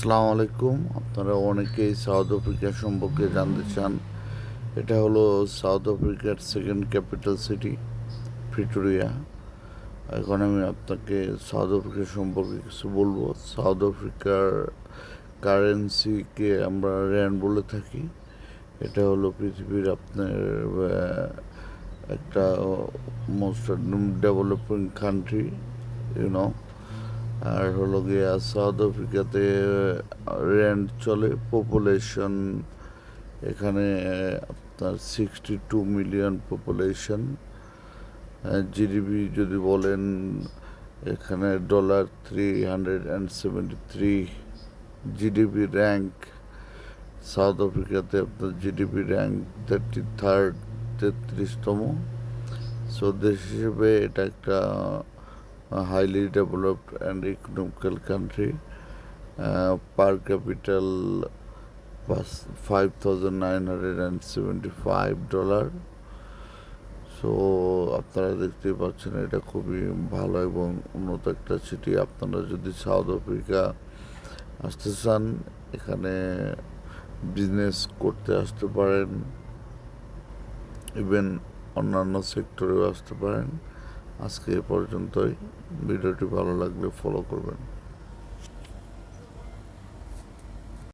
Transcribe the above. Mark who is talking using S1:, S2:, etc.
S1: আসসালামু আলাইকুম। আপনারা অনেকেই সাউথ আফ্রিকা সম্পর্কে জানতে চান। এটা হলো সাউথ আফ্রিকার সেকেন্ড ক্যাপিটাল সিটি প্রিটোরিয়া এখন আমি আপনাকে সাউথ আফ্রিকা সম্পর্কে কিছু বলব। সাউথ আফ্রিকার কারেন্সিকে আমরা র্যান বলে থাকি। এটা হলো পৃথিবীর আপনার একটা most developing country you know আর হলো গিয়া সাউথ আফ্রিকাতে র্যান্ড চলে পপুলেশন এখানে আপনার sixty two million population GDP যদি বলেন, এখানে dollar three hundred and seventy three GDP rank South আফ্রিকাতে আপনার জিডিপি র্যাঙ্ক থার্টি থার্ড তেত্রিশতম। সো দেশ হিসেবে এটা একটা highly developed and economical country per capital five thousand nine hundred and seventy five dollar so আপনারা দেখতেই পাচ্ছেন, এটা খুবই ভালো এবং উন্নত একটা সিটি আপনারা যদি সাউথ আফ্রিকা আসতে চান, এখানে বিজনেস করতে আসতে পারেন ইভেন অন্যান্য সেক্টরেও আসতে পারেন। আজকে এ পর্যন্তই। ভিডিওটি ভালো লাগলে ফলো করবেন।